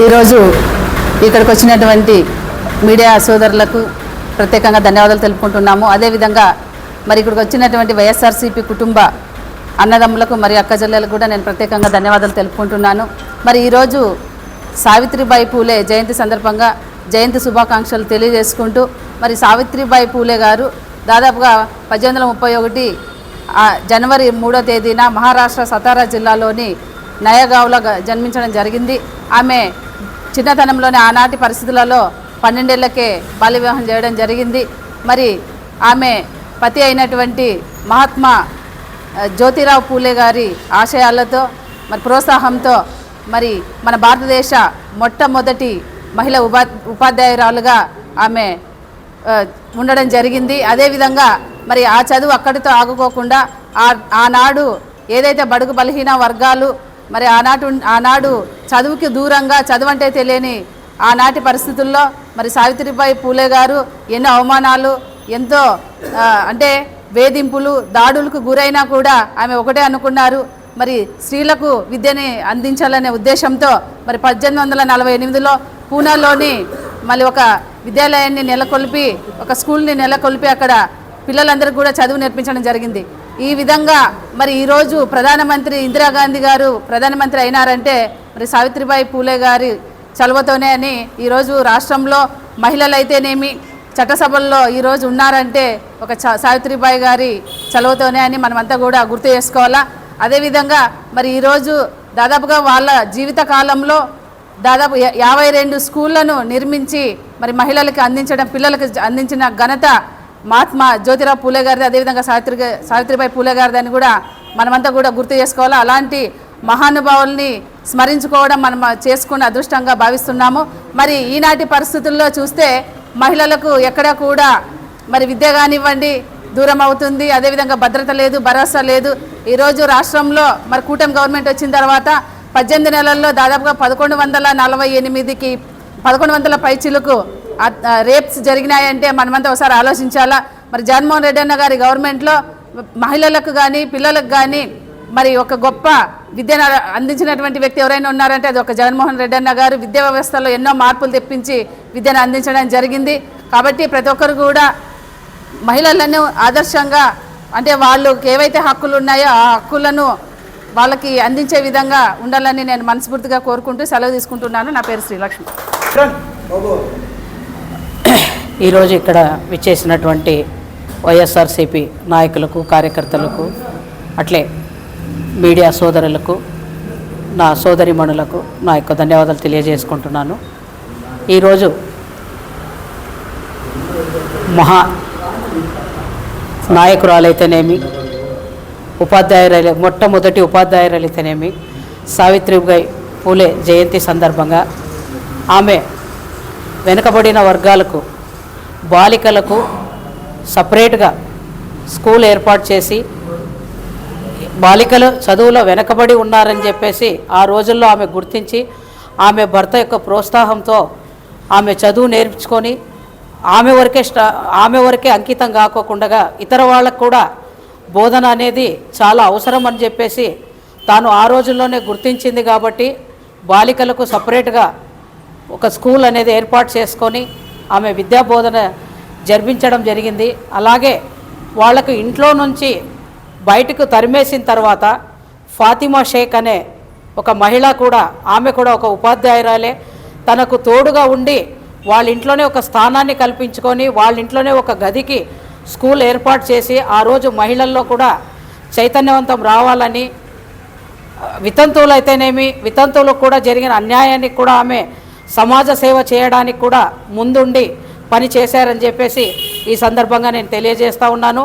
ఈరోజు ఇక్కడికి వచ్చినటువంటి మీడియా సోదరులకు ప్రత్యేకంగా ధన్యవాదాలు తెలుపుకుంటున్నాము. అదేవిధంగా మరి ఇక్కడికి వచ్చినటువంటి వైఎస్ఆర్సీపీ కుటుంబ అన్నదమ్ములకు మరి అక్కజల్లెలకు కూడా నేను ప్రత్యేకంగా ధన్యవాదాలు తెలుపుకుంటున్నాను. మరి ఈరోజు సావిత్రిబాయి పూలే జయంతి సందర్భంగా జయంతి శుభాకాంక్షలు తెలియజేసుకుంటూ మరి సావిత్రిబాయి పూలే గారు దాదాపుగా పద్దెనిమిది వందల ముప్పై ఒకటి జనవరి మూడో తేదీన మహారాష్ట్ర సతారా జిల్లాలోని నయగావ్లో జన్మించడం జరిగింది. ఆమె చిన్నతనంలోనే ఆనాటి పరిస్థితులలో పన్నెండేళ్ళకే బాల్య వివాహం చేయడం జరిగింది. మరి ఆమె పతి అయినటువంటి మహాత్మా జ్యోతిరావు పూలే గారి ఆశయాలతో మరి ప్రోత్సాహంతో మరి మన భారతదేశ మొట్టమొదటి మహిళ ఉపా ఉపాధ్యాయురాలుగా ఆమె ఉండడం జరిగింది. అదేవిధంగా మరి ఆ చదువు అక్కడితో ఆగుకోకుండా ఆ ఆనాడు ఏదైతే బడుగు బలహీన వర్గాలు మరి ఆనాటు ఆనాడు చదువుకి దూరంగా చదువు అంటే తెలియని ఆనాటి పరిస్థితుల్లో మరి సావిత్రిబాయి పూలే గారు ఎన్నో అవమానాలు ఎంతో అంటే వేధింపులు దాడులకు గురైనా కూడా ఆమె ఒకటే అనుకున్నారు. మరి స్త్రీలకు విద్యని అందించాలనే ఉద్దేశంతో మరి పద్దెనిమిది వందల నలభై ఎనిమిదిలో పూనాలోని మళ్ళీ ఒక విద్యాలయాన్ని నెలకొల్పి ఒక స్కూల్ని నెలకొల్పి అక్కడ పిల్లలందరికీ కూడా చదువు నేర్పించడం జరిగింది. ఈ విధంగా మరి ఈరోజు ప్రధానమంత్రి ఇందిరాగాంధీ గారు ప్రధానమంత్రి అయినారంటే మరి సావిత్రిబాయి పూలే గారి చలవతోనే అని ఈరోజు రాష్ట్రంలో మహిళలైతేనేమి చట్టసభల్లో ఈరోజు ఉన్నారంటే ఒక చ సావిత్రిబాయి గారి చలవతోనే అని మనమంతా కూడా గుర్తు చేసుకోవాలా. అదేవిధంగా మరి ఈరోజు దాదాపుగా వాళ్ళ జీవిత కాలంలో దాదాపు యాభై రెండు స్కూళ్ళను నిర్మించి మరి మహిళలకు అందించడం పిల్లలకు అందించిన ఘనత మహాత్మా జ్యోతిరావు పూలే గారిది అదేవిధంగా సావిత్రి సావిత్రిబాయి పూలే గారిది అని కూడా మనమంతా కూడా గుర్తు చేసుకోవాలి. అలాంటి మహానుభావుల్ని స్మరించుకోవడం మనం చేసుకున్న అదృష్టంగా భావిస్తున్నాము. మరి ఈనాటి పరిస్థితుల్లో చూస్తే మహిళలకు ఎక్కడా కూడా మరి విద్య కానివ్వండి దూరం అవుతుంది. అదేవిధంగా భద్రత లేదు భరోసా లేదు. ఈరోజు రాష్ట్రంలో మరి కూటమి గవర్నమెంట్ వచ్చిన తర్వాత పద్దెనిమిది నెలల్లో దాదాపుగా పదకొండు వందల నలభై ఎనిమిదికి పదకొండు వందల పైచిలకు రేప్స్ జరిగినాయంటే మనమంతా ఒకసారి ఆలోచించాలా? మరి జగన్మోహన్ రెడ్డి అన్న గారి గవర్నమెంట్లో మహిళలకు కానీ పిల్లలకు కానీ మరి ఒక గొప్ప విద్యను అందించినటువంటి వ్యక్తి ఎవరైనా ఉన్నారంటే అది ఒక జగన్మోహన్ రెడ్డి అన్న గారు. విద్యా వ్యవస్థలో ఎన్నో మార్పులు తెప్పించి విద్యను అందించడం జరిగింది. కాబట్టి ప్రతి ఒక్కరు కూడా మహిళలను ఆదర్శంగా అంటే వాళ్ళకి ఏవైతే హక్కులు ఉన్నాయో ఆ హక్కులను వాళ్ళకి అందించే విధంగా ఉండాలని నేను మనస్ఫూర్తిగా కోరుకుంటూ సెలవు తీసుకుంటున్నాను. నా పేరు శ్రీలక్ష్మి ఈరోజు ఇక్కడ విచ్చేసినటువంటి వైఎస్ఆర్సీపీ నాయకులకు కార్యకర్తలకు అట్లే మీడియా సోదరులకు నా సోదరిమణులకు నా యొక్క ధన్యవాదాలు తెలియజేసుకుంటున్నాను. ఈరోజు మహా నాయకురాలైతేనేమి ఉపాధ్యాయురాలు మొట్టమొదటి ఉపాధ్యాయురాలైతేనేమి సావిత్రిబాయి పూలే జయంతి సందర్భంగా ఆమె వెనుకబడిన వర్గాలకు బాలికలకు సపరేట్గా స్కూల్ ఏర్పాటు చేసి బాలికలు చదువులో వెనకబడి ఉన్నారని చెప్పేసి ఆ రోజుల్లో ఆమె గుర్తించి ఆమె భర్త యొక్క ప్రోత్సాహంతో ఆమె చదువు నేర్పించుకొని ఆమె వరకే ఆమె వరకే అంకితం కాకోకుండా ఇతర వాళ్ళకు కూడా బోధన అనేది చాలా అవసరం అని చెప్పేసి తాను ఆ రోజుల్లోనే గుర్తించింది కాబట్టి బాలికలకు సపరేట్గా ఒక స్కూల్ అనేది ఏర్పాటు చేసుకొని ఆమె విద్యా బోధన జరిపించడం జరిగింది. అలాగే వాళ్ళకు ఇంట్లో నుంచి బయటకు తరిమేసిన తర్వాత ఫాతిమా షేక్ అనే ఒక మహిళ కూడా ఆమె కూడా ఒక ఉపాధ్యాయురాలే. తనకు తోడుగా ఉండి వాళ్ళ ఇంట్లోనే ఒక స్థానాన్ని కల్పించుకొని వాళ్ళ ఇంట్లోనే ఒక గదికి స్కూల్ ఏర్పాటు చేసి ఆ రోజు మహిళల్లో కూడా చైతన్యవంతం రావాలని వితంతువులు అయితేనేమి వితంతువులకు కూడా జరిగిన అన్యాయానికి కూడా ఆమె సమాజ సేవ చేయడానికి కూడా ముందుండి పని చేశారని చెప్పేసి ఈ సందర్భంగా నేను తెలియజేస్తూ ఉన్నాను.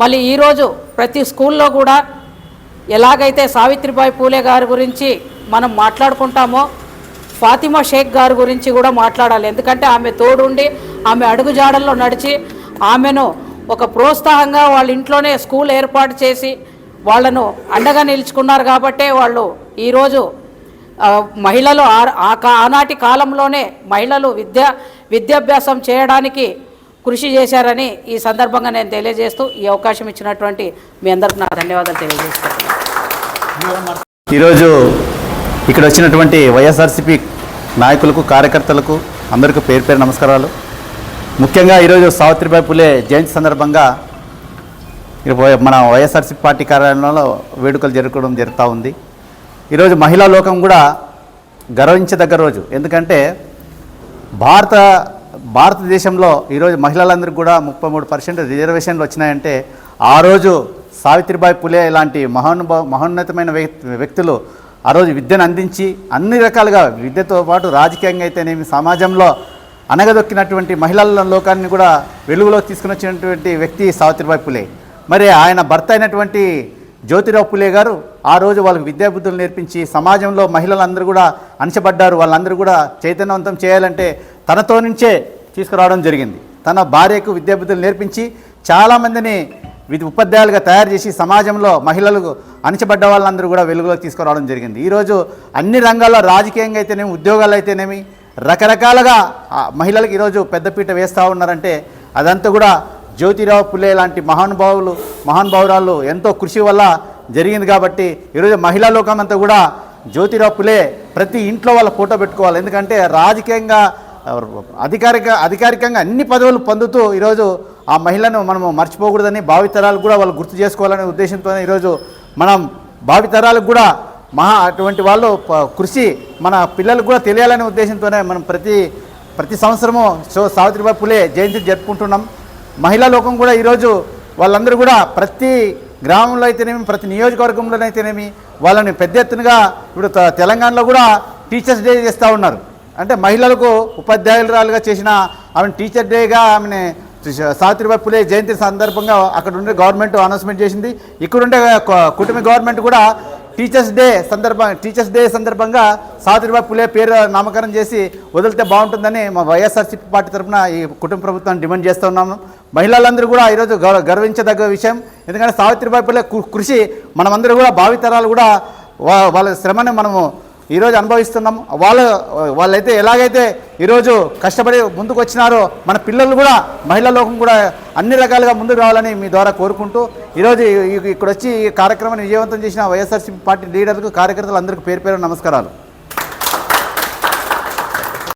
మళ్ళీ ఈరోజు ప్రతి స్కూల్లో కూడా ఎలాగైతే సావిత్రిబాయి పూలే గారి గురించి మనం మాట్లాడుకుంటామో ఫాతిమా షేక్ గారి గురించి కూడా మాట్లాడాలి. ఎందుకంటే ఆమె తోడుండి ఆమె అడుగుజాడల్లో నడిచి ఆమెను ఒక ప్రోత్సాహంగా వాళ్ళ ఇంట్లోనే స్కూల్ ఏర్పాటు చేసి వాళ్ళను అండగా నిలుచుకున్నారు కాబట్టే వాళ్ళు ఈరోజు మహిళలు ఆ- ఆ కా- ఆనాటి కాలంలోనే మహిళలు విద్య విద్యాభ్యాసం చేయడానికి కృషి చేశారని ఈ సందర్భంగా నేను తెలియజేస్తూ ఈ అవకాశం ఇచ్చినటువంటి మీ అందరికి నా ధన్యవాదాలు తెలియజేస్తున్నాను. ఈరోజు ఇక్కడ వచ్చినటువంటి వైఎస్ఆర్సిపి నాయకులకు కార్యకర్తలకు అందరికీ పేరు పేరు నమస్కారాలు. ముఖ్యంగా ఈరోజు సావిత్రిబాయి పులే జయంతి సందర్భంగా మన వైఎస్ఆర్సీ పార్టీ కార్యాలయంలో వేడుకలు జరగడం జరుగుతూ ఉంది. ఈరోజు మహిళా లోకం కూడా గర్వించదగ్గ రోజు. ఎందుకంటే భారత భారతదేశంలో ఈరోజు మహిళలందరికీ కూడా ముప్పై మూడు పర్సెంట్ రిజర్వేషన్లు వచ్చినాయంటే ఆ రోజు సావిత్రిబాయి పులే లాంటి మహానుభావ మహోన్నతమైన వ్యక్తి- వ్యక్తులు ఆ రోజు విద్యను అందించి అన్ని రకాలుగా విద్యతో పాటు రాజకీయంగా అయితేనేమి సమాజంలో అనగదొక్కినటువంటి మహిళల లోకాన్ని కూడా వెలుగులో తీసుకుని వచ్చినటువంటి వ్యక్తి సావిత్రిబాయి పులే. మరి ఆయన భర్త అయినటువంటి జ్యోతిరావు పులే గారు ఆ రోజు వాళ్ళకి విద్యాబుద్ధులు నేర్పించి సమాజంలో మహిళలందరూ కూడా అణచబడ్డారు వాళ్ళందరూ కూడా చైతన్యవంతం చేయాలంటే తనతో నుంచే తీసుకురావడం జరిగింది. తన భార్యకు విద్యాబుద్ధులు నేర్పించి చాలామందిని విధి ఉపాధ్యాయులుగా తయారు చేసి సమాజంలో మహిళలకు అణచబడ్డ వాళ్ళందరూ కూడా వెలుగులోకి తీసుకురావడం జరిగింది. ఈరోజు అన్ని రంగాల్లో రాజకీయంగా అయితేనేమి ఉద్యోగాలు అయితేనేమి రకరకాలుగా మహిళలకు ఈరోజు పెద్దపీట వేస్తూ ఉన్నారంటే అదంతా కూడా జ్యోతిరావు పుల్లే లాంటి మహానుభావులు మహానుభావురాలు ఎంతో కృషి వల్ల జరిగింది కాబట్టి ఈరోజు మహిళా లోకం అంతా కూడా జ్యోతిరావు పులే ప్రతి ఇంట్లో వాళ్ళ ఫోటో పెట్టుకోవాలి. ఎందుకంటే రాజకీయంగా అధికారిక అధికారికంగా అన్ని పదవులు పొందుతూ ఈరోజు ఆ మహిళను మనము మర్చిపోకూడదని భావితరాలు కూడా వాళ్ళు గుర్తు చేసుకోవాలనే ఉద్దేశంతో ఈరోజు మనం భావితరాలకు కూడా మహా అటువంటి వాళ్ళు కృషి మన పిల్లలకు కూడా తెలియాలనే ఉద్దేశంతోనే మనం ప్రతి ప్రతి సంవత్సరము సో సావిత్రిబాయి పులే జయంతి జరుపుకుంటున్నాం. మహిళా లోకం కూడా ఈరోజు వాళ్ళందరూ కూడా ప్రతి గ్రామంలో అయితేనేమి ప్రతి నియోజకవర్గంలోనైతేనేమి వాళ్ళని పెద్ద ఎత్తునగా ఇప్పుడు తెలంగాణలో కూడా టీచర్స్ డే చేస్తూ ఉన్నారు. అంటే మహిళలకు ఉపాధ్యాయురాలుగా చేసిన ఆమెను టీచర్ డేగా ఆమెని సావిత్రిబాయి పులే జయంతి సందర్భంగా అక్కడ ఉండే గవర్నమెంట్ అనౌన్స్మెంట్ చేసింది. ఇక్కడుండే కుటుంబ గవర్నమెంట్ కూడా టీచర్స్ డే సందర్భంగా టీచర్స్ డే సందర్భంగా సావిత్రిబాయి పులే పేరు నామకరణం చేసి వదిలితే బాగుంటుందని మా వైఎస్ఆర్సీపీ పార్టీ తరఫున ఈ కుటుంబ ప్రభుత్వాన్ని డిమాండ్ చేస్తూ ఉన్నాము. మహిళలందరూ కూడా ఈరోజు గౌరవ గర్వించదగ్గ విషయం. ఎందుకంటే సావిత్రిబాయి పులే కృషి మనమందరూ కూడా భావితరాలు కూడా వా- వాళ్ళ శ్రమని మనము ఈరోజు అనుభవిస్తున్నాం. వాళ్ళు వాళ్ళైతే ఎలాగైతే ఈరోజు కష్టపడి ముందుకు వచ్చినారో మన పిల్లలు కూడా మహిళా లోకం కూడా అన్ని రకాలుగా ముందుకు రావాలని మీ ద్వారా కోరుకుంటూ ఈరోజు ఇక్కడ వచ్చి ఈ కార్యక్రమాన్ని విజయవంతం చేసిన వైఎస్ఆర్సీపీ పార్టీ లీడర్లకు కార్యకర్తలు అందరికీ పేరు పేరు నమస్కారాలు.